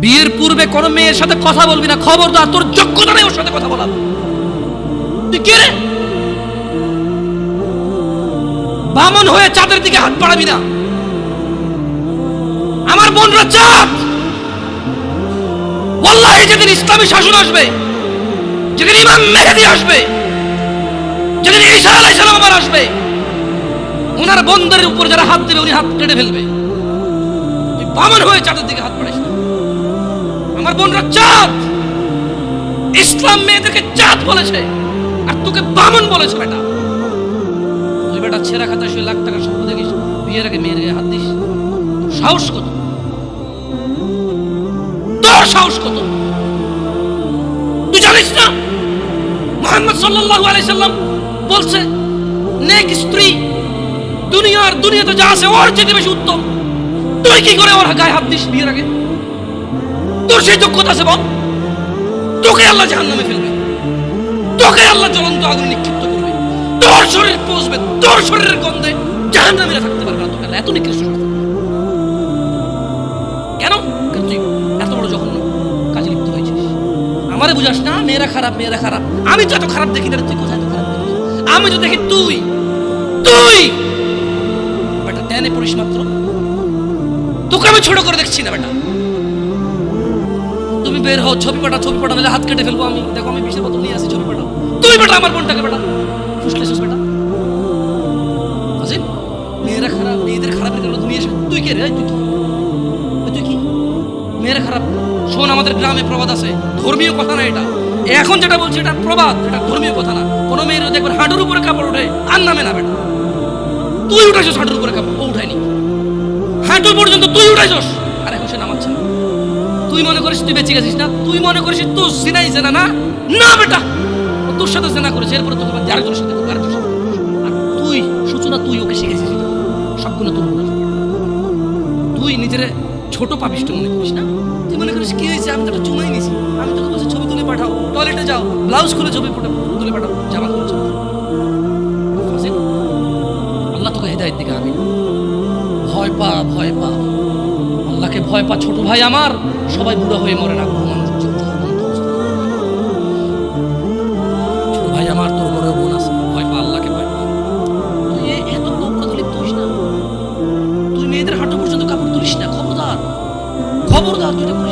বিয়ের পূর্বে কোনো মেয়ের সাথে কথা বলবি না। খবরদার, তোর যোগ্যতা নেই ওর সাথে কথা রে? বামন হয়ে চাঁদের দিকে হাত বাড়াবি না। আমার বোনরা চাঁদ। ওয়াল্লাহি যেদিন ইসলামী শাসন আসবে, যেদিন ইমাম মেহেদি আসবে, যেদিন ঈসা আলাইহিস সালাম আবার আসবে, ওনার বন্ধের উপর যারা হাত দেবে, উনি হাত কেটে ফেলবে। বামন হয়ে চাঁদের দিকে হাত বাড়াইস আমার বোনরা চাঁদ। ইসলাম মেয়েদেরকে চাঁদ বলেছে, আর তোকে বামন বলেছে বেটা। তুই বেটা ছেঁড়া খাতা শুয়ে লাখ টাকার স্বপ্ন দেখিস, বিয়ের আগে মেয়ের হাত দিস। সাহস কত? তোর সাহস কত? তুই জানিস না? মোহাম্মদ সাল্লাল্লাহু আলাইহি সাল্লাম বলছে, নেক স্ত্রী, দুনিয়ার দুনিয়াতে যা আছে ওর চেয়ে বেশি উত্তম। তুই কি করে ওর গায়ে হাত দিস বিয়ের আগে? তোর সেই যোগ্যতা আছে বল। তোকে আল্লাহ জাহান্নামে ফেলবে। তোকে আল্লাহ জ্বলন্ত আগুন নিক্ষিপ্ত করবে। তোর শরীর পৌঁছবে তোর শরীরের গন্ধে জাহান্নামীরা থাকতে পারবে না তোকে এত নিকৃষ্ট কেন? তুই এত বড় জঘন্য। কাজে লিপ্ত হয়েছিস। আমারে বুঝাস না, মেয়েরা খারাপ মেয়েরা খারাপ। আমি তো এত খারাপ দেখি না তুই কোথায় খারাপ আমি তো দেখি তুই তুই! বেটা, টেনে পড়িস মাত্র। তোকে আমি ছোট করে দেখছি না, বেটা। বের হও, ছবি পাঠা ছবি পাঠা নাহলে হাত কেটে ফেলব আমি। দেখো, আমি বিষের বোতল নিয়ে আসি, ছবি পাঠাও। তুই বেটা আমার বোনটাকে বেটা ফুসলেছিস বেটা। মেয়েরা খারাপ, মেয়েদের খারাপের কারণে তুমি এসে তুই কে রে? তুই কি? তুই কি? মেয়েরা খারাপ। শোন, আমাদের গ্রামে প্রবাদ আছে। ধর্মীয় কথা না এটা। এখন যেটা বলছি, এটা প্রবাদ, এটা ধর্মীয় কথা না। কোনো মেয়ের দেখবেন হাঁটুর উপরে কাপড় ওঠে, আর নামে না বেটা। তুই উঠেছিস হাঁটুর উপরে কাপড়, ও উঠায়নি। হাঁটু পর্যন্ত তুই উঠাইছস। তুই মনে করিস তুই বেঁচে গেছিস না? তুই মনে করিস তোর সিনাই জেনা না? না বেটা! তোর সাথে জেনা করেছে এরপরে তোকে বাদ আরেকজনের সাথে করবে, আরেকজনের সাথে আর তুই সূচনা তুই ওকে শিখেছিস। সবগুলো তোর মনে তুই নিজের ছোট পাপিষ্ট মনে করিস না? তুই মনে করিস কি হয়েছে? আমি তো চুমাই নিছি আমি তোকে বলছি ছবি তুলে পাঠাও। টয়লেটে যাও। ব্লাউজ খুলে ছবি তুলে পাঠাও। জামা খুলে ছবি। আল্লাহ তোকে হেদায়ত দিকে আমি ভয় পা ভয় পা। ভয় পা ছোট ভাই আমার, সবাই বুড়ো হয়ে মরে না ছোট ভাই আমার তোর আছে আল্লাহকে এত তুলি তুলিস না। তুই মেয়েদের হাঁটু পর্যন্ত তুলিস না, খবরদার। খবরদার, তুই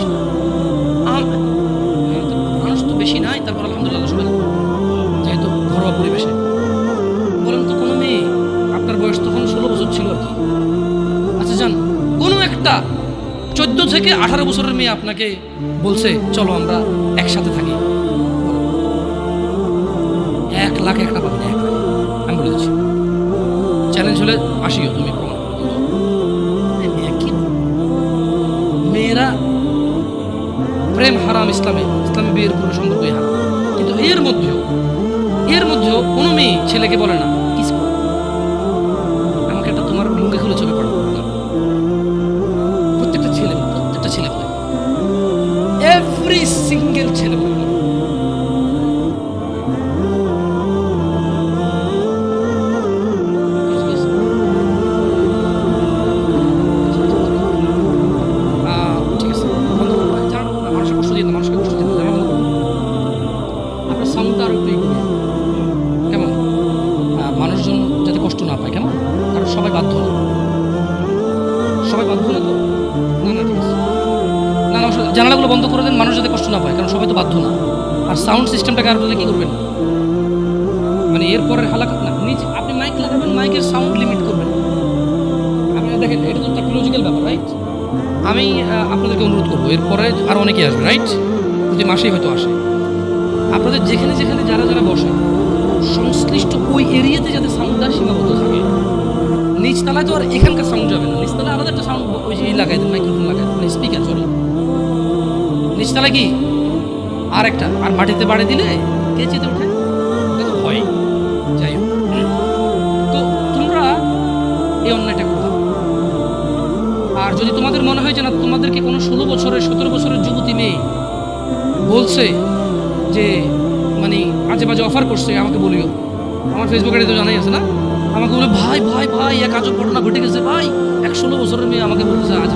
থেকে আঠারো বছরের মেয়ে আপনাকে বলছে, চলো আমরা একসাথে থাকি। এক লাখ একটা পাবেন এক লাখ। আমি বলে দিচ্ছি। চ্যালেঞ্জ হলে আসিও তুমি মেয়েরা প্রেম হারাম ইসলামে ইসলামে বিয়ের পুরো সম্পর্কই হারাম। কিন্তু এর মধ্যেও এর মধ্যেও কোনো মেয়ে ছেলেকে বলে না। এরপরের হালাকা না, নিচে আপনি মাইক লাগাবেন মাইকের সাউন্ড লিমিট করবেন। আপনি দেখেন, এটা তো টেকনোলজিক্যাল ব্যাপার রাইট আমি আপনাদেরকে অনুরোধ করব, এরপরে আর অনেকেই আসবে রাইট প্রতি মাসেই হয়তো আসে। আপনাদের যেখানে যেখানে যারা যারা বসে সংশ্লিষ্ট ওই এরিয়াতে যাতে সাউন্ডটা সীমাবদ্ধ থাকে, নিচতলায় তো আর এখানকার সাউন্ড যাবে না। নিচতলায় আলাদা একটা সাউন্ড ওই যে লাগাই দেন মাইক্রোফোন লাগাই দেন স্পিকার সরি নিচতলায় কি? আর একটা আর মাটিতে বাড়ি দিলে কে চেতে ওঠে এই অন্যায়টা করো না। আর যদি তোমাদের মনে হয় যে না তোমাদেরকে কোনো ষোলো বছরের, সতেরো বছরের যুবতী মেয়ে বলছে যে মানে আজে বাজে অফার করছে, আমাকে বলিও। আমার ফেসবুকে তো জানাই আছে না? আমাকে বলে, ভাই ভাই ভাই, এক আজব ঘটনা ঘটে গেছে, ভাই। এক ষোলো বছরের মেয়ে আমাকে বলছে আজ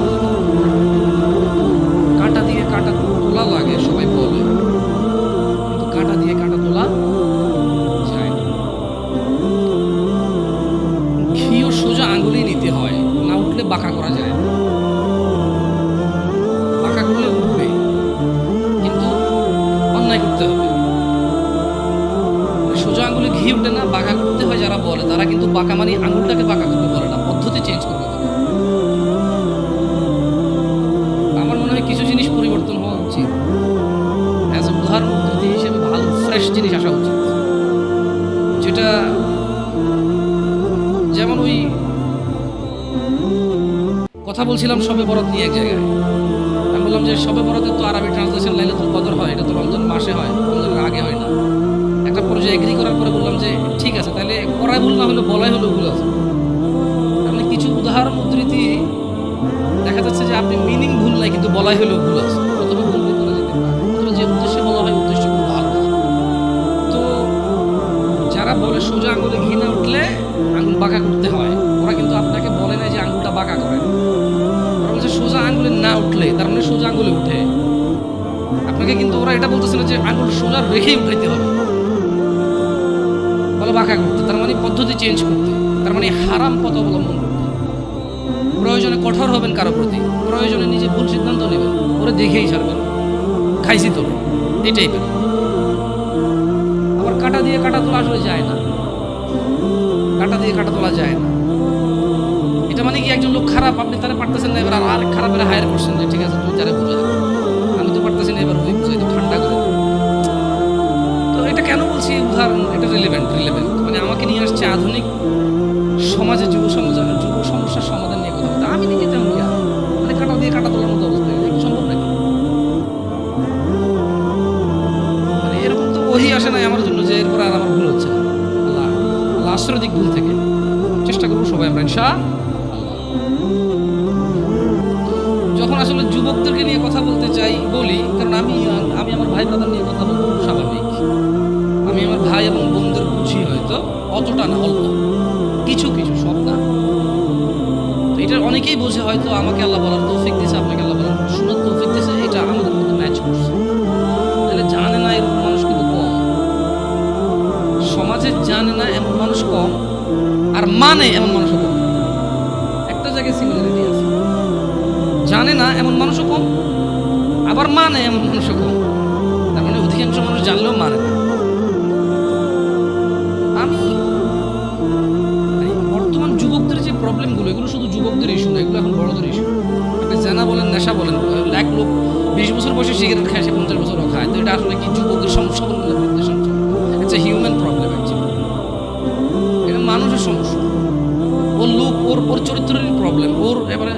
বলছিলাম, সবে বরাত নিয়ে এক জায়গায়। আমি বললাম যে, সবে বরাতের তো আরবি ট্রান্সলেশন লাইলাতুল কদর হয়, এটা তো রমজান মাসে হয়, রমজানের আগে হয় না। একটা পর্যায়ে এগ্রি করার পরে বললাম যে, ঠিক আছে, তাহলে করাই ভুল না হলে বলাই হলো ভুল আছে। আপনি কিছু উদাহরণ উদ্ধৃতি দেখা যাচ্ছে যে, আপনি মিনিং ভুল নাই, কিন্তু বলাই হলেও ভুল আছে। ভুল যে উদ্দেশ্যে বলা হয়, উদ্দেশ্য খুব ভালো। তো যারা বলে সোজা আঙুলে ঘি না উঠলে, আঙুল বাঁকা করতে হয়। না উঠলে, তার মানে সোজা আঙুলে উঠে। আপনাকে কিন্তু ওরা এটা বলতেছে না যে আঙুল সোজা রেখেই উঠাইতে হবে। বলো বাঁকা করতে। তার মানে পদ্ধতি চেঞ্জ করতে। তার মানে হারাম পথ অবলম্বন করতে। প্রয়োজনে কঠোর হবেন কারও প্রতি। প্রয়োজনে নিজে ভুল সিদ্ধান্ত নেবেন। ওরে দেখেই ছাড়বেন। খাইছি তো এই টাইপের আবার কাটা দিয়ে কাটা তোলা আসলে যায় না। কাটা দিয়ে কাটা তোলা যায় না। মানে কি একজন লোক খারাপ, আপনি তারা পারতেছেন না, এবার আর খারাপের হায়ার করছেন যে ঠিক আছে? তুমি তারা বুঝে দেবো আমি তো পারতেছি না, এবার ওই বুঝে ঠান্ডা করে। তো এটা কেন বলছি উদাহরণ? এটা রিলেভেন্ট রিলেভেন্ট মানে আমাকে নিয়ে আসছে আধুনিক সমাজে যুব সমাজ যুব সমস্যার সমাধান নিয়ে কথা বলতে আমি নিজে তেমন মানে কাটা দিয়ে কাটা তোলার মতো অবস্থা। সম্ভব নাকি? মানে এরকম তো ওহি আসে নাই আমার জন্য, যে এরপর আর আমার ভুল হচ্ছে না। আল্লাহ আল্লাহ আশ্রয় দিক ভুল থেকে। চেষ্টা করব সবাই আমরা, ইনশা আল্লাহ তো যখন আসলে যুবকদেরকে নিয়ে কথা বলতে চাই, বলি, কারণ আমি আমি আমার ভাই ব্রাদার নিয়ে কথা বলব স্বাভাবিক। আমি আমার ভাই এবং বোনদের বুঝি হয়তো অতটা না, অল্প। কিছু কিছু সব না। এটা অনেকেই বোঝে হয়তো আমাকে আল্লাহ বলার তৌফিক দিয়েছে, আপনাকে আল্লাহ বলার শোনার তৌফিক দিয়েছে, এটা আমাদের মধ্যে ম্যাচ করছে। তাহলে জানে না এরকম মানুষ কিন্তু কম। সমাজে জানে না এমন মানুষ কম, আর মানে এমন আবার মানে মানুষও তার মানে অধিকাংশ মানুষ জানলেও মানে আমি বর্তমান যুবকদের যে প্রবলেমগুলো, এগুলো শুধু যুবকদের ইস্যু না, এগুলো এখন বড়দের ইস্যু আপনি জানা বলেন, নেশা বলেন, এক লোক বিশ বছর বয়সে সিগারেট খায়, সে পঞ্চাশ বছরও খায়। তো এটা আসলে কি যুবকের সমস্যা না বৃদ্ধের সমস্যা হিউম্যান প্রবলেম এটা মানুষের সমস্যা। ওর লোক, ওর ওর চরিত্রেরই প্রবলেম ওর এবারে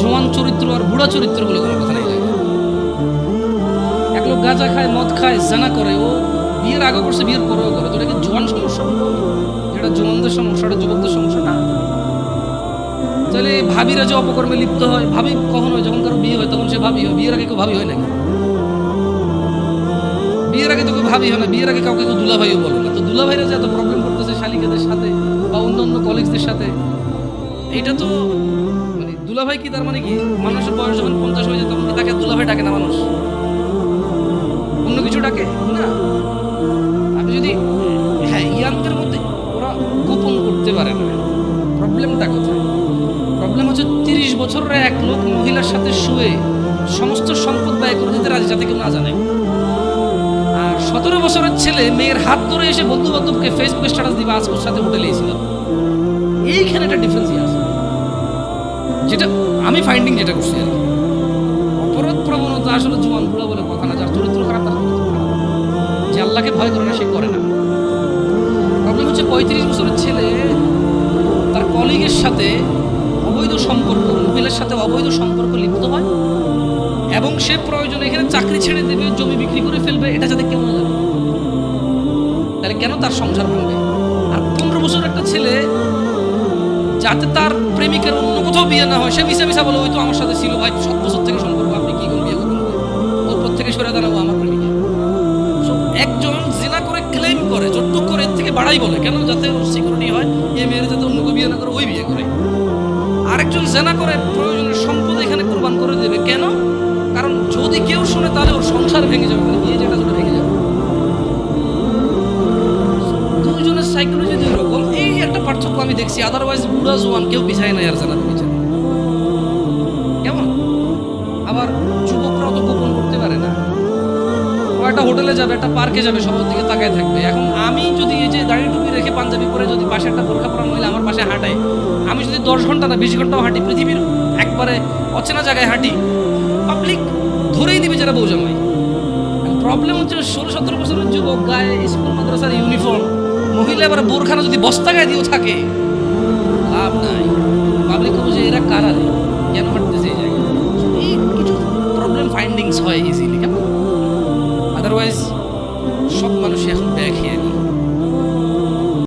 জোয়ান চরিত্র আর বুড়া চরিত্র বলে কোনো কথা নেই। গাঁজা খায়, মদ খায়, জানা করে। ও বিয়ের আগে করছে, বিয়ের পরেও করে। তো এটাকে জোয়ান সমস্যা? এটা? জোয়ানদের সমস্যা, এটা যুবকদের সমস্যা? না। তাহলে ভাবিরা যে অপকর্মে লিপ্ত হয়, ভাবি কখন হয়? যখন কারও বিয়ে হয়, তখন সে ভাবি হয়। বিয়ের আগে কেউ ভাবি হয় নাকি? বিয়ের আগে তো কেউ ভাবি হয় না। বিয়ের আগে কাউকে কেউ দুলাভাইও বলে না। তো দুলাভাইরা যে এত প্রবলেম করতেছে শালিকাদের সাথে বা অন্য অন্য কলেজদের সাথে এটা তো মানে দুলাভাই কি তার মানে কি? মানুষের বয়স যখন পঞ্চাশ হয়ে যায়, তখন কি তাকে দুলাভাই ডাকে না মানুষ? যদি হ্যাঁ ইয়াংদের মধ্যে ওরা গোপন করতে পারে না। প্রবলেমটা কোথায়? প্রবলেম হচ্ছে তিরিশ বছরের এক লোক মহিলার সাথে শুয়ে সমস্ত সম্পদ ব্যয় করে দিতে রাজি, যাতে কেউ না জানে। আর সতেরো বছরের ছেলে মেয়ের হাত ধরে এসে বন্ধু বান্ধবকে ফেসবুকে স্ট্যাটাস দিবে আজকের সাথে হোটেলে এসেছিলাম এইখানে একটা ডিফারেন্সই আছে। যেটা আমি ফাইন্ডিং যেটা করছি আর কি। অপরাধ প্রবণতা আসলে জোয়ান বুড়া বলে আল্লাহকে ভয় করে না, সে করে না। প্রবলেম হচ্ছে পঁয়ত্রিশ বছরের ছেলে, তার কলিগের সাথে অবৈধ সম্পর্ক, মহিলার সাথে অবৈধ সম্পর্ক লিপ্ত হয়, এবং সে প্রয়োজনে এখানে চাকরি ছেড়ে দেবে, জমি বিক্রি করে ফেলবে, এটা যাতে কেউ না জানে। তাহলে কেন তার সংসার ভাঙবে? আর পনেরো বছর একটা ছেলে, যাতে তার প্রেমিকের অন্য কোথাও বিয়ে না হয়, সে মিশা মিশা বলে, ওই তো আমার সাথে ছিল ভাই, সাত বছর থেকে সম্পর্ক, আপনি কি কোন বিয়ে করবেন ওর পর থেকে সরে দাঁড়াবো আমার বাড়াই বলে, কেন যাতে সিকিউরিটি হয়? এই মেয়ের যাতে অন্য বিয়ে না করে, ওই বিয়ে করে। আরেকজন জেনা করে প্রয়োজনের সম্পদ এখানে কোরবান করে দেবে। কেন? কারণ যদি কেউ শুনে, তাহলে ওর সংসার ভেঙে যাবে মানে বিয়ে যেটা, সেটা ভেঙে যাবে। দুজনের সাইকোলজি দুই রকম। এই একটা পার্থক্য আমি দেখছি। আদারওয়াইজ বুড়া জোয়ান কেউ বিছায় না আর জানাতে। একটা হোটেলে যাবে, একটা পার্কে যাবে, সবার দিকে তাকায় থাকবে। এখন আমি যদি এই যে দাড়ি টুপি রেখে পাঞ্জাবি পরে যদি পাশে একটা পরীক্ষা পড়া মহিলা আমার পাশে হাঁটায়, আমি যদি দশ ঘণ্টা না বিশ ঘন্টাও হাঁটি, পৃথিবীর একবারে অচেনা জায়গায় হাঁটি পাবলিক ধরেই দিবে যারা বউ জামাই। প্রবলেম হচ্ছে ষোলো সতেরো বছরের যুবক গায়ে স্কুল, মাদ্রাসার ইউনিফর্ম মহিলা এবার বোরখানা যদি বস্তা গায়ে দিয়েও থাকে, লাভ নাই। পাবলিক বুঝে এরা কারা কেন হাঁটতে এই এই কিছু প্রবলেম ফাইন্ডিংস হয় ইজি сквозь